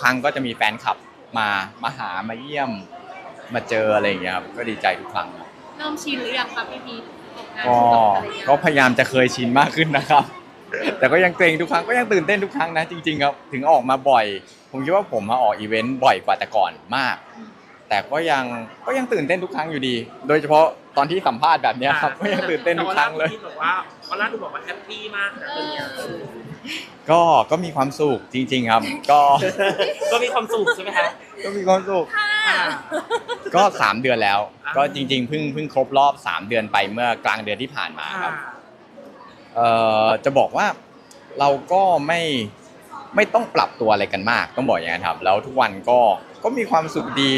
ครั้งก็จะมีแฟนคลับมามาหามาเยี่ยมมาเจออะไรอย่างเงี้ยครับก็ดีใจทุกครั้งครับเริ่มชินหรือยังคะพี่พีทออกงานก็คู่กับภรรยาก็พยายามจะเคยชินมากขึ้นนะครับ แต่ก็ยังเกรงทุกครั้งก็ยังตื่นเต้นทุกครั้งนะจริงๆครับถึงออกมาบ่อย ผมคิดว่าผมมาออกอีเวนต์บ่อยกว่าแต่ก่อนมาก แต่ก็ยังก็ยังตื่นเต้นทุกครั้งอยู่ดี โดยเฉพาะตอนที่สัมภาษณ์แบบเนี้ยครับก็ยังตื่นเต้นทุกครั้งเลย แต่ว่าล่าสุดที่บอกว่า วันล่าสุดบอกว่าแฮปปี้มากนะตอนเนี้ยก็ก็มีความสุขจริง ๆ ครับ ก็ก็มีความสุขใช่ไหมคะก็มีความสุข ค่ะก็สามเดือนแล้วอ่าก็จริงๆเพิ่งเพิ่งครบรอบสามเดือนไปเมื่อกลางเดือนที่ผ่านมาครับอ่าเอ่อจะบอกว่าเราก็ไม่ไม่ต้องปรับตัวอะไรกันมาก ต้องบอกอย่างนั้นครับ แล้วทุกวันก็ก็มีความสุขดี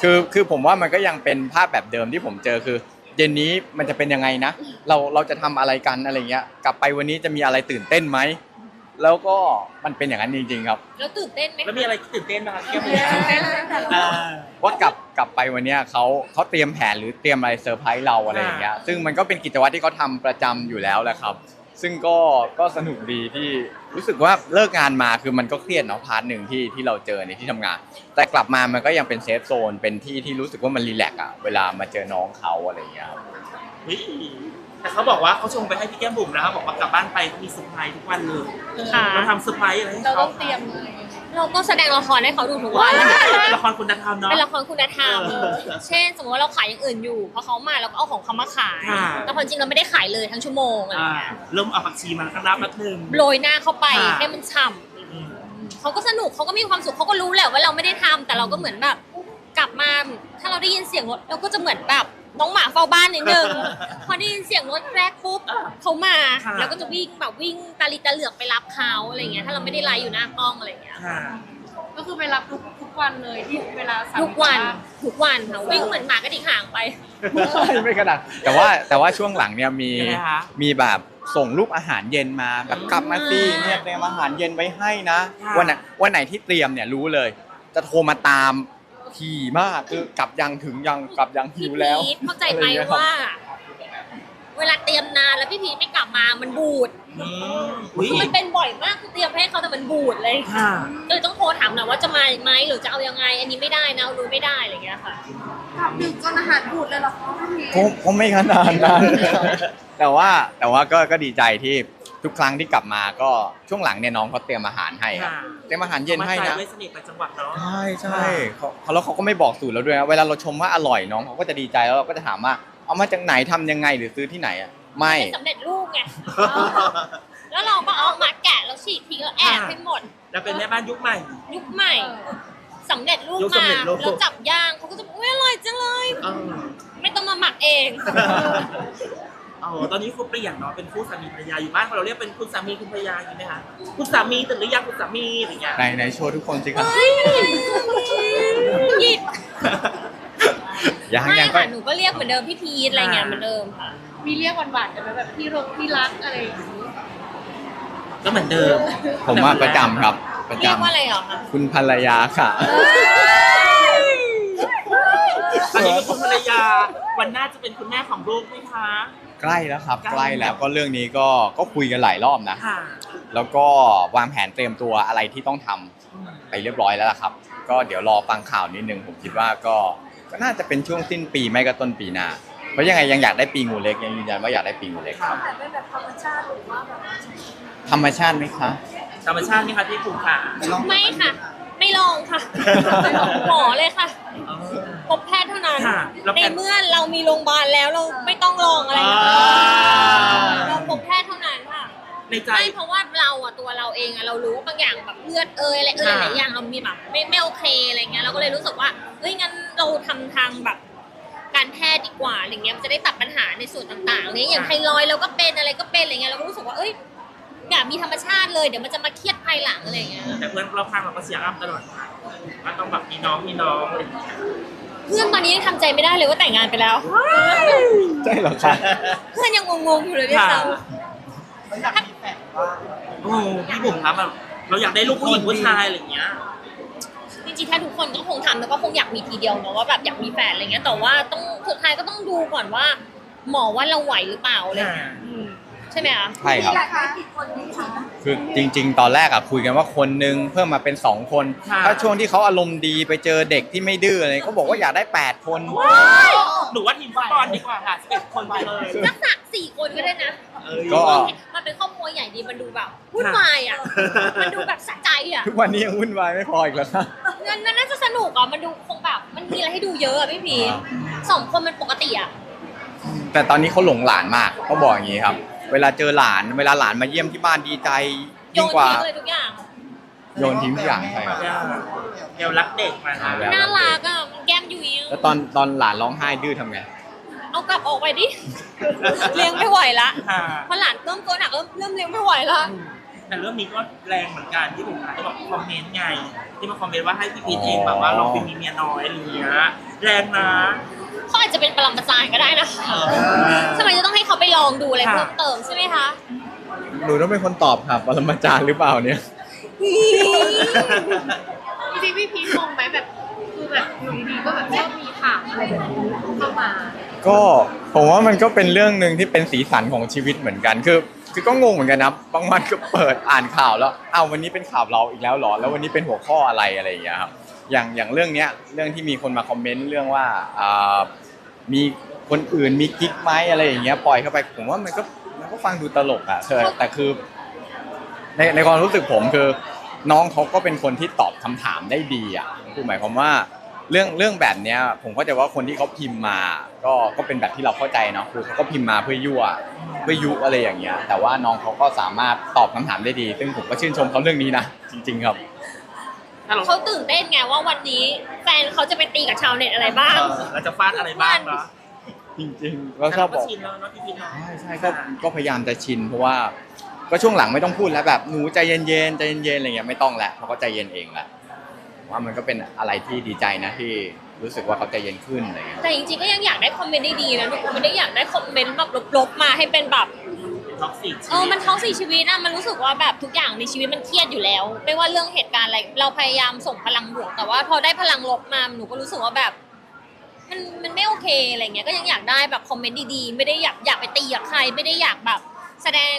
คือคือผมว่ามันก็ยังเป็นภาพแบบเดิมที่ผมเจอคือ เย็นนี้มันจะเป็นยังไงนะ เราเราจะทำอะไรกันอะไรเงี้ย กลับไปวันนี้จะมีอะไรตื่นเต้นไหม แล้วก็มันเป็นอย่างนั้นจริงๆครับ แล้วตื่นเต้นไหมแล้วมีอะไรที่ตื่นเต้นบ้างคะแก้มบุ๋ตื่นเต้นมไหมคะอ่า ว่ากลับกลับไปวันเนี้ยเขาเขาเตรียมแผนหรือเตรียมอะไรเซอร์ไพรส์เราอะไรอย่างเงี้ย ซึ่งมันก็เป็นกิจวัตรที่เขาทำประจำอยู่แล้วแหละครับ ซึ่งก็ก็สนุกดีที่รู้สึกว่าเลิกงานมาคือมันก็เครียดเนาะพาร์ทหนึ่งที่ที่เราเจอในที่ทำงาน แต่กลับมามันก็ยังเป็นเซฟโซนเป็นที่ที่รู้สึกว่ามันรีแลกซ์อะเวลามาเจอน้องเขาอะไรอย่างเงี้ยครับเฮ้ยแต่เขาบอกว่าเขาชงไปให้พี่แก้มบุ๋มนะครับบอกว่ากลับบ้านไปเขามีเซอร์ไพรส์ทุกวันเลยค่ะ เราทำเซอร์ไพรส์อะไรให้เราเขาต้องเตรียมอะไรยังไง เราก็แสดงละครให้เขาดูทุกวันเป็นละครคุณธรรมเนาะ เป็นละครคุณธรรมเออเช่น สมมติว่าเราขายอย่างอื่นอยู่พอเขามาเราก็เอาของเขามาขายค่ะ แต่ความจริงเราไม่ได้ขายเลยทั้งชั่วโมงอะไรอ่าเงี้ยเริ่มเอาผักชีมาข้างหน้าแป๊บนึง โรยหน้าเข้าไปค่ะ ให้มันฉ่อืมำเขาก็สนุกเขาก็มีความสุขเขาก็รู้แหละว่าเราไม่ได้ทำแต่เราก็เหมือนแบบ กลับมาถ้าเราได้ยินเสียงรถเราก็จะเหมือนแบบ น้องหมาเฝ้าบ้านนิดนึง พอได้ยินเสียงรถแรกปุ๊บเขามา ค่ะเราก็จะวิ่งแบบวิ่งตาลีตาเหลือกไปรับเขาอะไรเงี้ย ถ้าเราไม่ได้ไลฟ์อยู่หน้ากล้องอะไรเงี้ย ค่ะ ก็คือไปรับทุกทุกวันเลยที่เวลาสามีทุกวันว่างทุกวันค่ะวิ่งเหมือนหมากระดิกหางไปไม่ขนาดแต่ว่าแต่ว่าช่วงหลังเนี่ยมียังไงคะ มีแบบส่งรูปอาหารเย็นมาแบบกลับมาสิเนี่ยเตรียมอาหารเย็นไว้ให้นะ ค่ะ วันไหนวันไหนที่เตรียมเนี่ยรู้เลย จะโทรมาตาม ทีมากคือกลับยังถึงยังกลับยังหิพี่วพีแล้วทเข้าใจไหมอะรอย่งงี้ยครับ ว่า เวลาเตรียมนานแล้วพี่พีทไม่กลับมามันบูดอืมอุ้ยคือมันเป็นบ่อยมากคือเตรียมให้เขาแต่มันบูดเลยค่ะ ก็เลยต้องโทรถามหน่อยว่าจะมาไหมหรือจะเอายังไง อันนี้ไม่ได้นะรู้ไม่ได้อะไรอย่างเงี้ยค่ะ กลับดึกจนอาหารบูดเลยเหรอคะพี่พีทก็ก็ไม่ขนาดนั้น แต่ว่าแต่ว่าก็ก็ดีใจที่ ทุกครั้งที่กลับมาก็ช่วงหลังเนี่ยน้องเขาเตรียมอาหารให้ครับค่ะเตรียมอาหารเย็นให้มานะจ่ายไม่สนิทไปจังหวัดเนาะใช่ใช่เขาเขาแล้วเขาก็ไม่บอกสูตรเราด้วยนะเวลาเราชมว่าอร่อยน้องเขาก็จะดีใจแล้วเราก็จะถามว่าเอามาจากไหนทำยังไงหรือซื้อที่ไหนอะไม่เป็นสำเร็จรูปไงแล้วเราก็เอามาแกะแล้วฉีกทิ้งแล้วแอบให้หมดแล้วเป็นแม่บ้านยุคใหม่ ยุคใหม่สำเร็จรูปยุคมาสำเร็จรูปแล้วจับย่างเขาก็จะบอกอุ้ยอร่อยจังเลยเออไม่ต้องมาหมักเองเออตอนนี้คุณเปลี่ยนเนาะเป็นคู่สามีภรรยาอยู่บ้านเราเรียกเป็นคุณสามีคุณภรรยาอยู่ไหมคะคุณสามีตื่นหรือยังคุณสามีอะไรเงี้ยในในโชว์ทุกคนสิครับหยิบยังไม่ยังก็ค่ะหนูก็เรียกเหมือนเดิมพี่พีทอะไรเงี้ยเหมือนเดิมค่ะมีเรียกหวานๆกันไหมแบบพี่รักพี่รักอะไรอย่างงี้ก็เหมือนเดิมผมว่าประจำครับ ประเรียกจำว่าอะไรเหรอคะคุณภรรยาค่ะ ตอนนี้เป็นคุณภรรยา วันหน้าจะเป็นคุณแม่ของลูกไหมคะ ใกล้แล้วครับใกล้ใกล้แล้วก็เรื่องนี้ก็ก็คุยกันหลายรอบนะ ค่ะ แล้วก็วางแผนเตรียมตัวอะไรที่ต้องทำไปเรียบร้อยแล้วล่ะครับ ก็เดี๋ยวรอฟังข่าวนิดนึงผมคิดว่าก็ก็น่าจะเป็นช่วงสิ้นปีไม่ก็ต้นปีหน้าเพราะยังไงยังอยากได้ปีงูเล็กยังยืนยันว่าอยากได้ปีงูเล็กครับแต่เป็นแบบธรรมชาติหรือว่าแบบธรรมชาติไหมคะ ธรรมชาตินี่คะที่คุณค่ะไม่ค่ะ ไม่ลองค่ะ หมอเลยค่ะ เออ พบแพทย์เท่านั้น ค่ะแล้วแพในทย์เมื่อเรามีโรงพยาบาลแล้วเราไม่ต้องลองอะไรนะคะอ่า เราพบแพทย์เท่านั้นค่ะ ในใจ ไม่เพราะว่าเราอะตัวเราเองอะเรารู้ว่าบางอย่างแบบเลือดเอยอะไรเอยค่ะหลายๆอย่างเรามีแบบไม่ไม่โอเคอะไรเงี้ยเราก็เลยรู้สึกว่าเฮ้ยงั้นเราทำทางแบบ การแพทย์ดีกว่าอะไรเงี้ยมันจะได้ตัดปัญหาในส่วนต่างๆเนี่ยอย่างไทรอยด์เราก็เป็นอะไรก็เป็นอะไรเงี้ยเราก็รู้สึกว่าเอ้ยอยากมีธรรมชาติเลยเดี๋ยวมันจะมาเครียดภายหลังอะไรเงี้ยแต่เพื่อนเราข้างเราก็เสียอัพตลอดว่าต้องแบบมีน้องมีน้องอะไรอย่างเงี้ย เพื่อนตอนนี้ยังทำใจไม่ได้เลยว่าแต่งงานไปแล้ว ใช่เหรอคะเพื่อนยังงงๆอยู่เลยด้วยซ้โอ้พี่บุ๋มครับแบบเราอยากได้ลูกผู้หญิงผู้ชายอะไรอย่างเงี้ยำจริงๆถ้าทุกคนก็คงทำแล้วก็คงอยากมีทีเดียวเนอะว่าแบบอยากมีแฟนอะไรเงี้ยแต่ว่าต้องสุดท้ายก็ต้องดูก่อนว่า หมอว่าเราไหวหรือเปล่าอะไรเงี้ยอืม ใช่ไหมคะใช่ครับมีหลายคะกี่คนดีคะคือจริง ๆ ตอนแรกอะคุยกันว่าคนนึงเพิ่มมาเป็นสองคน ค่ะ ถ้าช่วงที่เขาอารมณ์ดีไปเจอเด็กที่ไม่ดื้ออะไรเขาบอกว่าอยากได้ 8 คน หนูว่าทีมฟุตบอลดีกว่าค่ะสิบคนไปเลย สักสักสี่คนก็ได้นะเอ้ยก็ มันเป็นครอบครัวใหญ่ดีมันดูแบบวุ่นวายอะมันดูแบบสะใจอะทุกวันนี้ยังวุ่นวายไม่พออีกแล้วนะงั้นน่าจะสนุกอะมันดูคงแบบมันมีอะไรให้ดูเยอะอะพี่พีสองคนมันปกติอะแต่ตอนนี้เขาหลงหลานมากเขาบอกอย่างนี้ครับ เวลาเจอหลานเวลาหลานมาเยี่ยมที่บ้านดีใจโยยิ่งนกว่าทิ้งเลยทุกอย่าง โยนทิ้งทุกอย่างใช่ครับ เดี๋ยวรักเด็กมาอ่าแล้ว น่ารักอะมันแก้มยุยแล้วตอนตอนหลานร้องไห้ดื้อทำไง เอากลับออกไปดิ เลี้ยงไม่ไหวละค่ะพอหลานเริ่มตัวหนักเริ่มเริ่มเลี้ยงไม่ไหวละ แต่เรื่องนี้ก็แรงเหมือนกันที่ผมอ่านที่บอกคอมเมนต์ไง ที่มาคอมเมนต์ว่าให้พี่พีทเองแบบว่าลองเป็นมีเมียน้อยอะไรอย่างเงี้ยแรงนะ เขาอาจจะเป็นปรมาจารย์ก็ได้นะทำไมจะต้องให้เขาไปลองดูอะไรเพิ่มเติมใช่ไหมคะหนูต้องเป็นคนตอบครับปรมาจารย์หรือเปล่าเนี่ย จริงๆพี่พีชงงไหมแบบคือแบบอยู่ดีๆก็แบบชอบมีข่าวอะไรแบบนี้เข้ามา ก็ผมว่ามันก็เป็นเรื่องหนึ่งที่เป็นสีสันของชีวิตเหมือนกันคือ คือก็งงเหมือนกันนะบางวันก็เปิดอ่านข่าวแล้วอ้าววันนี้เป็นข่าวเราอีกแล้วเหรอแล้ววันนี้เป็นหัวข้ออะไรอะไรอย่างเงี้ยครับอย่างอย่างเรื่องเนี้ยเรื่องที่มีคนมาคอมเมนต์เรื่องว่าอ่ามีคนอื่นมีกิ๊กไหมอะไรอย่างเงี้ยปล่อยเข้าไปผมว่ามันก็มันก็ฟังดูตลกอะเธอแต่คือในในความรู้สึกผมคือ น้องเขาก็เป็นคนที่ตอบคำถามได้ดีอะคือหมายความว่าเรื่องเรื่องแบบเนี้ยผมเข้าใจว่าคนที่เขาพิมพ์มา ก็ก็เป็นแบบที่เราเข้าใจเนาะคือเขาก็พิมพ์มาเพื่อยั่วเพื่อยุอะไรอย่างเงี้ย แต่ว่าน้องเขาก็สามารถตอบคำถามได้ดี ซึ่งผมก็ชื่นชมเขาเรื่องนี้นะจริง ๆ ครับ ถ้าเราเขาตื่นเต้นไงว่าวันนี้แฟนเขาจะไปตีกับชาวเน็ตอะไรบ้าง เออเราจะฟาดอะไรบ้างเนาะจริงๆก็ชอบบอก ชินแล้วเนาะพี่พีทเนาะ ใช่ใช่ก็ก็พยายามจะชินเพราะว่าก็ช่วงหลังไม่ต้องพูดแล้วแบบหนูใจเย็นๆใจเย็นๆอะไรเงี้ยไม่ต้องแล้วเพราะเขาใจเย็นเองแหละผมว่ามันก็เป็นอะไรที่ดีใจนะที่ รู้สึกว่าเขาใจเย็นขึ้นอะไรเงี้ยแต่จริงๆก็ยังอยากได้คอมเมนต์ดีๆนะหนูไม่ได้อยากได้คอมเมนต์แบบลบๆมาให้เป็นแบบท็อกซิกเออมันท้องสี่ชีวิตอะมันรู้สึกว่าแบบทุกอย่างในชีวิตมันเครียดอยู่แล้ว ไม่ว่าเรื่องเหตุการณ์อะไรเราพยายามส่งพลังบวกแต่ว่าพอได้พลังลบมาหนูก็รู้สึกว่าแบบ มันมันไม่โอเคอะไรเงี้ยก็ยังอยากได้แบบคอมเมนต์ดีๆ ไม่ได้อยากอยากไปตีกับใคร ไม่ได้อยากแบบ แสดง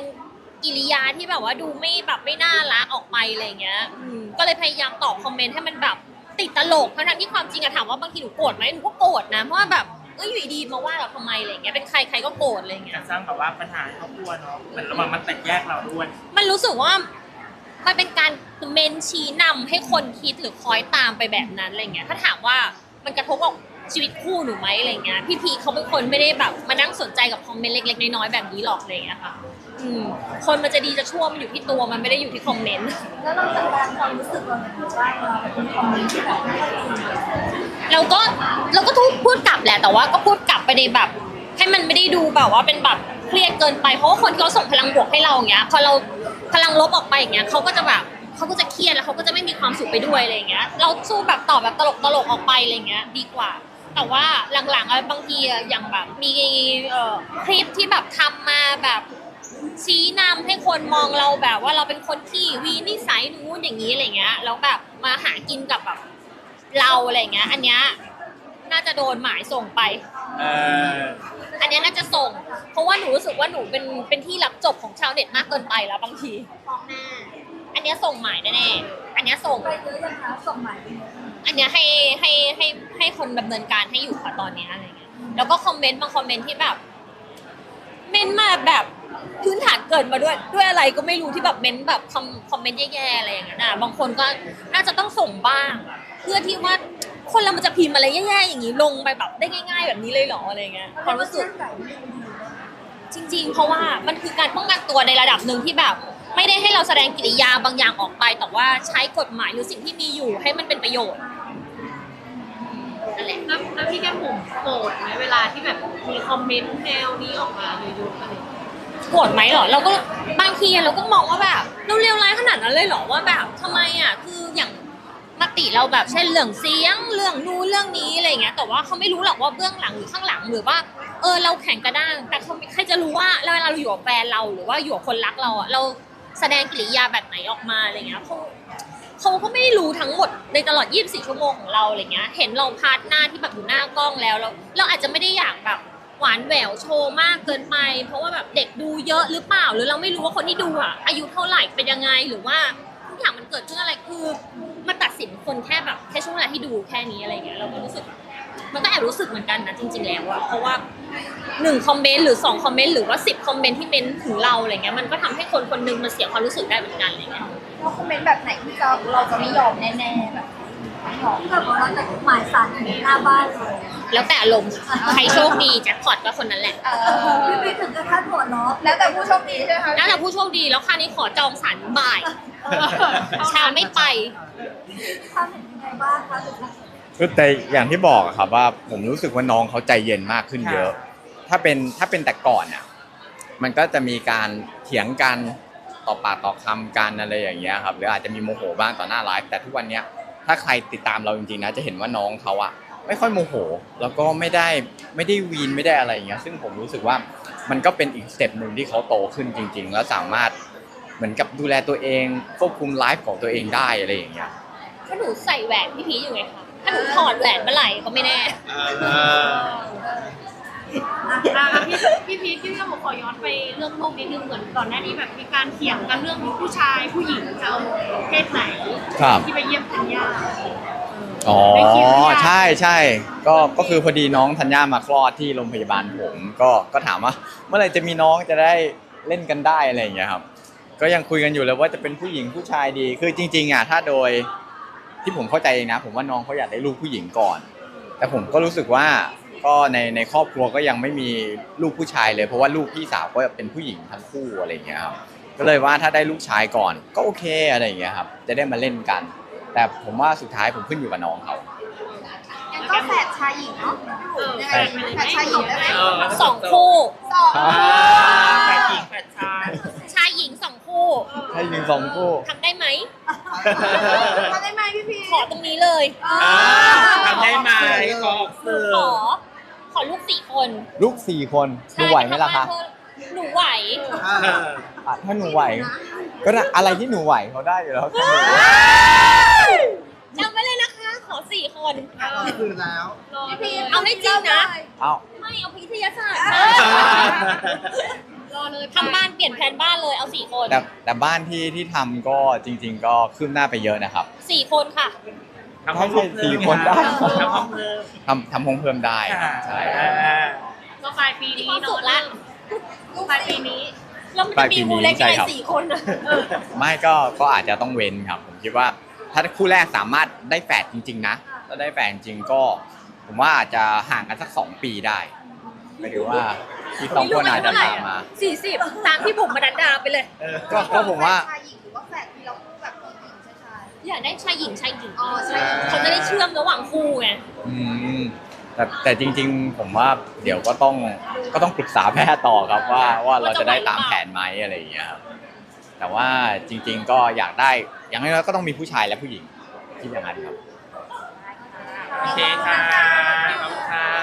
กิริยาที่แบบว่าดูไม่แบบไม่น่ารักออกไปอะไรเงี้ยอืมก็เลยพยายามตอบคอมเมนต์ให้มันแบบ ติดตลกทั้งๆที่ความจริงอะถามว่าบางทีหนูโกรธไหมหนูก็โกรธนะเพราะว่าแบบเอ้ยอยู่ดีๆมาว่าเราทำไมอะไรเงี้ยเป็นใครใครก็โกรธอะไรเงี้ยการสร้างแบบว่าปัญหาให้ครอบครัวเนาะเหมือนระหว่างมันแตกแยกเราด้วย มันรู้สึกว่ามันเป็นการเมนชี้นำให้คนคิดหรือคอยตามไปแบบนั้นอะไรเงี้ยถ้าถามว่ามันกระทบกับชีวิตคู่หนูไหมอะไรเงี้ยพี่พีเขาเป็นคนไม่ได้แบบมานั่งสนใจกับคอมเมนต์เล็กๆน้อยๆแบบนี้หรอกอะไรเงี้ยค่ะ อืมคนมันจะดีจะชั่วมันอยู่ที่ตัวมันไม่ได้อยู่ที่คอมเมนต์ แล้วเราจัดการความรู้สึกเราเนี่ยว่าเราเป็นคอมเมนต์ที่แบบไม่ค่อยดีเราก็เราก็ทุกพูดกลับแหละแต่ว่าก็พูดกลับไปในแบบ ให้มันไม่ได้ดูแบบว่าเป็นแบบเครียดเกินไปเพราะว่าคนที่เขาส่งพลังบวกให้เราอย่างเงี้ยพอเราพลังลบออกไปอย่างเงี้ยเขาก็จะแบบเขาก็จะเครียดแล้วเขาก็จะไม่มีความสุขไปด้วยอะไรอย่างเงี้ย เราสู้แบบตอบแบบตลกตลกๆออกไปอะไรอย่างเงี้ย ดีกว่า แต่ว่าหลังๆอะบางทีอะอย่างแบบมีเอ่อคลิปที่แบบทำมาแบบ ชี้นำให้คนมองเราแบบว่าเราเป็นคนที่วีนิสัยนู้นอย่างนี้อะไรเงี้ยแล้วแบบมาหากินกับแบบเราอะไรเงี้ย อันเนี้ยน่าจะโดนหมายส่งไปเอออันเนี้ยน่าจะส่ง เพราะว่าหนูรู้สึกว่าหนูเป็นเป็นที่รับจบของชาวเน็ตมากเกินไปแล้วบางทีฟ้องแม่อันเนี้ยส่งหมายแน่ๆอันเนี้ยส่งไปเยอะยังคะส่งหมายไปเยอะอันเนี้ยให้ให้ให้ให้คนดำเนินการให้อยู่ค่ะตอนเนี้ยอะไรเงี้ยแล้วก็คอมเมนต์บางคอมเมนต์ที่แบบ เมนมาแบบพื้นฐานเกิดมาด้วยด้วยอะไรก็ไม่รู้ที่แบบเมนแบบคอมคอมเมนต์แย่ๆอะไรอย่างเงี้ยนะบางคนก็น่าจะต้องส่งบ้าง เพื่อที่ว่าคนเรามันจะพิมพ์อะไรแย่ๆอย่างนี้ลงไปแบบได้ง่าย ๆ แบบนี้เลยเหรออะไรเงี้ยความรู้สึก จริง ๆ เพราะว่ามันคือการป้องกันตัวในระดับหนึ่งที่แบบ ไม่ได้ให้เราแสดงกิริยาบางอย่างออกไป แต่ว่าใช้กฎหมายหรือสิ่งที่มีอยู่ให้มันเป็นประโยชน์ นั่นแหละ แล้วแล้วพี่แก้มบุ๋มโกรธไหมเวลาที่แบบมีคอมเมนต์แนวนี้ออกมาเยอะๆอะไรอย่างเงี้ยโกรธไหมเหรอเราก็บางทีเราก็มองว่าแบบเราเลวร้ายขนาดนั้นเลยเหรอว่าแบบทำไมอะคืออย่างมติเราแบบเช่นเรื่องเสียงเรื่องนู้นเรื่องนี้อะไรเงี้ย แต่ว่าเขาไม่รู้หรอกว่าเบื้องหลังหรือข้างหลังหรือว่าเออเราแข่งกระด้างแต่เขาใครจะรู้ว่าเวลาเราอยู่กับแฟนเราหรือว่าอยู่กับคนรักเราอะเราแสดงกิริยาแบบไหนออกมาอะไรเงี้ยเขา เขาก็ไม่รู้ทั้งหมดในตลอด 24 ชั่วโมงของเราอะไรเงี้ย เห็นเราพาร์ทหน้าที่แบบอยู่หน้ากล้องแล้วเราเราอาจจะไม่ได้อยากแบบหวานแหววโชว์มากเกินไป เพราะว่าแบบเด็กดูเยอะหรือเปล่า หรือเราไม่รู้ว่าคนที่ดูอะอายุเท่าไหร่เป็นยังไงหรือว่าทุกอย่างมันเกิดขึ้นอะไรคือมาตัดสินคนแค่แบบแค่ช่วงเวลาที่ดูแค่นี้อะไรเงี้ยเราก็รู้สึก มันก็แอบรู้สึกเหมือนกันนะจริง ๆ แล้วอะเพราะว่าหนึ่งคอมเมนต์หรือสองคอมเมนต์หรือว่าสิบคอมเมนต์ที่เมนต์ถึงเราอะไรเงี้ยมันก็ทำให้คนคนหนึงมันเสียความรู้สึกได้เหมือนกันอะไรเงี้ย เราคอมเมนต์แบบไหนที่เราเราจะไม่ยอมแน่ๆแบบไม่ยอมแบบว่าแต่หมายสารถึงหน้าบ้านเลยแล้วแต่อารมณ์ใครโชคดีแจ็คพอตก็คนนั้นแหละ เอพี่อพีถึงกับขั้นหัวเราะแล้วแต่ผู้โชคดีใช่ไหมคะน่าจะผู้โชคดีแล้วคราวนี้ขอจองสันบ่ายเชาไม่ไปทำเห็นยังไงบ้างคะถึงก็แต่อย่างที่บอกอะครับว่าผมรู้สึกว่าน้องเขาใจเย็นมากขึ้นเยอะ ถ้าเป็นถ้าเป็นแต่ก่อนอะ มันก็จะมีการเถียงกัน ต่อปากต่อคำกันอะไรอย่างเงี้ยครับหรืออาจจะมีโมโหบ้างต่อหน้าไลฟ์แต่ทุกวันเนี้ยถ้าใครติดตามเราจริงๆนะจะเห็นว่าน้องเขาอะไม่ค่อยโมโห แล้วก็ไม่ได้ไม่ได้วีนไม่ได้อะไรอย่างเงี้ยซึ่งผมรู้สึกว่ามันก็เป็นอีกสเต็ปหนึ่งที่เขาโตขึ้นจริง ๆ แล้วสามารถเหมือนกับดูแลตัวเองควบคุมไลฟ์ของตัวเองได้อะไรอย่างเงี้ยถ้าหนูใส่แหวนพี่พีชอยู่ไงคะถ้าหนูถอดแหวนเมื่อไหร่ก็ไม่แน่ อะพี่พี่พีทพี่ก็บอกขอย้อนไปเรื่องโลกนิดนึงเหมือนก่อนหน้านี้แบบมีการเถียงกันเรื่องผู้ชายผู้หญิงจะเอาเพศไหนครับ ที่ไปเยี่ยมธัญญาอ๋อได้คิวหรือยังใช่ใช่ก็ก็คือพอดีน้องธัญญามาคลอดที่โรงพยาบาลผมก็ก็ถามว่า เมื่อไหร่จะมีน้องจะได้เล่นกันได้อะไรอย่างเงี้ยครับ ก็ยังคุยกันอยู่เลยว่าจะเป็นผู้หญิงผู้ชายดีคือจริง ๆอะถ้าโดยที่ผมเข้าใจเองนะ ผมว่าน้องเขาอยากได้ลูกผู้หญิงก่อน แต่ผมก็รู้สึกว่า ก็ในในครอบครัวก็ยังไม่มีลูกผู้ชายเลย เพราะว่าลูกพี่สาวก็เป็นผู้หญิงทั้งคู่อะไรอย่างเงี้ยครับก็เลยว่าถ้าได้ลูกชายก่อนก็โอเคอะไรอย่างเงี้ยครับจะได้มาเล่นกัน แต่ผมว่าสุดท้ายผมขึ้นอยู่กับน้องเขา ยังก็แฝดชายหญิงเนาะใช่แฝดชายหญิงได้ไหมเออสองคู่สองอ่า แฝดหญิงแฝดชาย ชายหญิงสองคู่ให้ยิงสองคู่ ทำได้ไหม ทำได้ไหมพี่พีทขอตรงนี้เลยอ่า ทำได้ไหมขอหนูสื่อขอข อลูกสี่คนลูกสี่คนหนูไหวไหมล่ะคะใช่หนูไหวเอออะถ้าหนูไหว ก็ได้อะไรที่หนูไหวเขาได้อยู่แล้วค่ะจำไว้เลยนะคะ ขอสี่คนคือแล้ว พี่พีทเอาให้จริงนะ เอ้าไม่เอาพิทยาศาสตร์รอเลยทำบ้านเปลี่ยนแผนบ้านเลยเอาสี่คนแต่แต่บ้านที่ที่ทำก็จริง ๆ ก็คืบหน้าไปเยอะนะครับสี่คนค่ะ ทำห้องเพิ่มสี่คนได้ ทำห้องเพิ่มทำทำห้องเพิ่มได้ครับใช่อ่า ก็ปลายปีนี้มีความสุขละปลายปีนี้ แล้วมันจะมีมูเล็กใช่ได้ครับ สี่คนนะไม่ก็ก็อาจจะต้องเว้นครับ ผมคิดว่าถ้าคู่แรกสามารถได้แฝดจริง ๆ นะถ้าได้แฝดจริงก็ ผมว่าอาจจะห่างกันสักสองปีได้หมายถึงว่าอีกสองคนอาจจะตามมา สี่สิบตามที่บุ๋มมาดันดาไปเลย ก็ก็ผมว่า อยากได้ชายหญิงชายหญิงอ๋อชายหญิงเขาจะได้เชื่อมระหว่างคู่ไงอืมแต่แต่จริง ๆ ผมว่าเดี๋ยวก็ต้องก็ต้องปรึกษาแพทย์ต่อครับว่าว่าเราจะได้ตามแผนไหมอะไรอย่างเงี้ยครับแต่ว่าจริง ๆ ก็อยากได้ อย่างน้อยๆก็ต้องมีผู้ชายและผู้หญิงที่อย่างนั้นครับ โอเคค่ะขอบคุณ